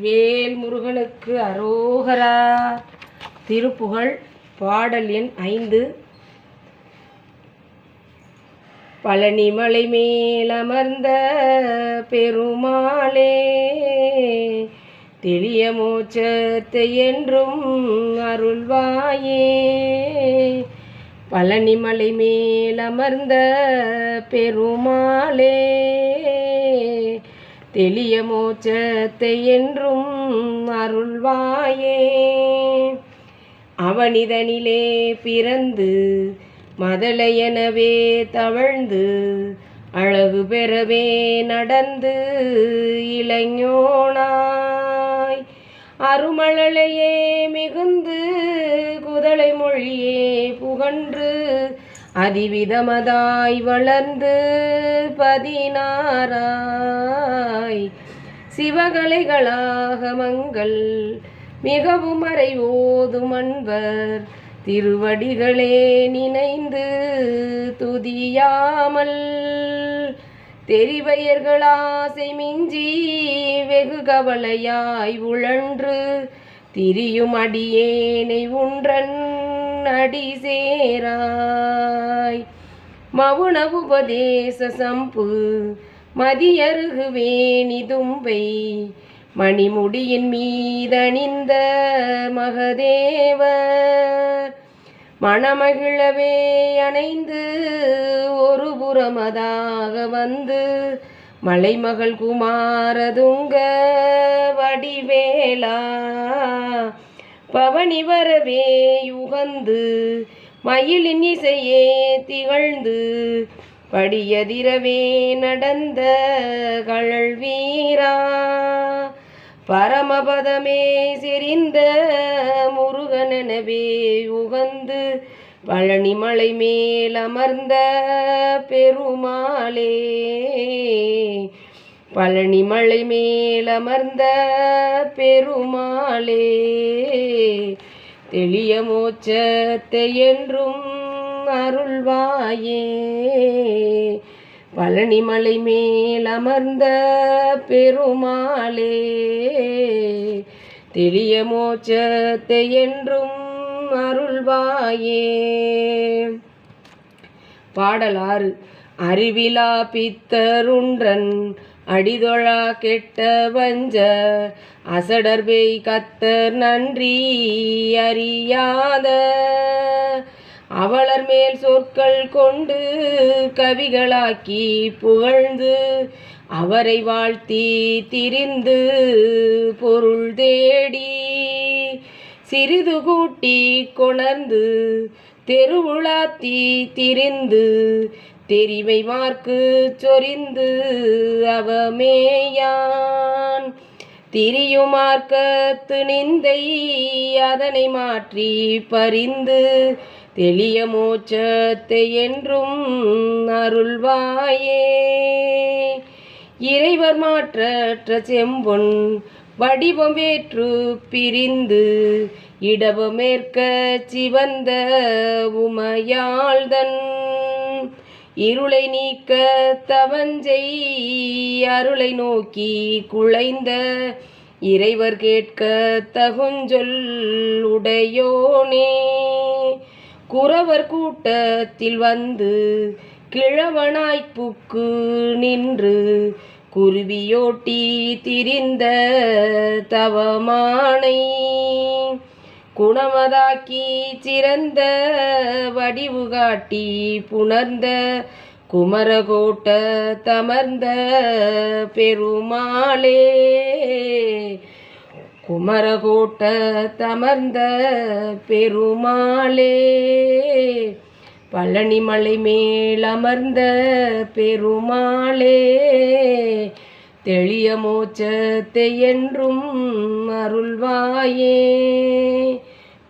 வேல் முருகனுக்கு அரோகரா. திருப்புகழ் பாடல் எண் ஐந்து. பழனிமலை மேலமர்ந்த பெருமாளே தெளிய மோச்சத்தை என்றும் அருள்வாயே. பழனிமலை மேலமர்ந்த பெருமாளே தெளிய மோட்சத்தை என்றும் அருள்வாயே. அவனிதனிலே பிறந்து மதலையெனவே தவழ்ந்து அழகு பெறவே நடந்து இளைஞோனாய். அருமழலையே மிகுந்து குதலை மொழியே புகன்று அதிவிதமதாய் வளர்ந்து பதினாராய் சிவகலைகளாக மங்கள் மிகவும் அறைவோதும் அன்பர் திருவடிகளே நினைந்து துதியாமல் தெரிவையர்களாசை மிஞ்சி வெகு கவலையாய் உழன்று திரியும் அடியேனை உன்றன் அடி சேராய். மவுன உபதேச சம்பு மதியருகு வேணி தும்பை. மணிமுடியின் மீதணிந்த மகதேவர் மணமகிழவே அணைந்து ஒரு புறமதாக வந்து மலைமகள் குமாரதுங்க வடிவேலா. பவனி வரவே யுகந்து மயிலின் இசையே திகழ்ந்து படியதிரவே நடந்த கழல் வீரா பரமபதமே செறிந்த முருகனவே உகந்து பழனிமலை மேல் அமர்ந்த பெருமாளே. பழனிமலை மேல் அமர்ந்த பெருமாளே தெளிய மோச்சத்தை என்றும் அருள்வாயே. பழனிமலை மேல் அமர்ந்த பெருமாளே தெளிய மோச்சத்தை என்றும் அருள்வாயே. பாடலாறு அறிவிலா பித்தருன்றன் அடிதொழா கெட்ட வஞ்ச அசடர்பை கத்தர் நன்றி அறியாத. அவளர் மேல் சொற்கள் கொண்டு கவிகளாக்கி புகழ்ந்து அவரை வாழ்த்தி திரிந்து பொருள் தேடி சிறிது கூட்டி கொணர்ந்து தெருவுளாத்தி திரிந்து தெரிவை மார்க்கு சொரிந்து அவமேயான். திரியுமார்க்கத்து நிந்தை அதனை மாற்றி பரிந்து தெளிய மோச்சத்தை என்றும் அருள்வாயே. இறைவர் மாற்றற்ற செம்பொன் வடிவம் வேற்று பிரிந்து இடவமேற்க சிவந்த உமையாள்தன் இருளை நீக்க தவஞ்செய் அருளை நோக்கி குழைந்த இறைவர் கேட்க தகுஞ்சொல் உடையோனே. குறவர் கூட்டத்தில் வந்து கிழவனாய் புக்கு நின்று குருவியோட்டி திரிந்த தவமானை. குணமதாக்கி சிறந்த வடிவுகாட்டி புணர்ந்த குமரகோட்ட தமர்ந்த பெருமாளே. குமரகோட்ட தமர்ந்த பெருமாளே. பழனிமலை மேல் அமர்ந்த பெருமாளே. தெளிய மோச்சத்தை என்றும் அருள்வாயே.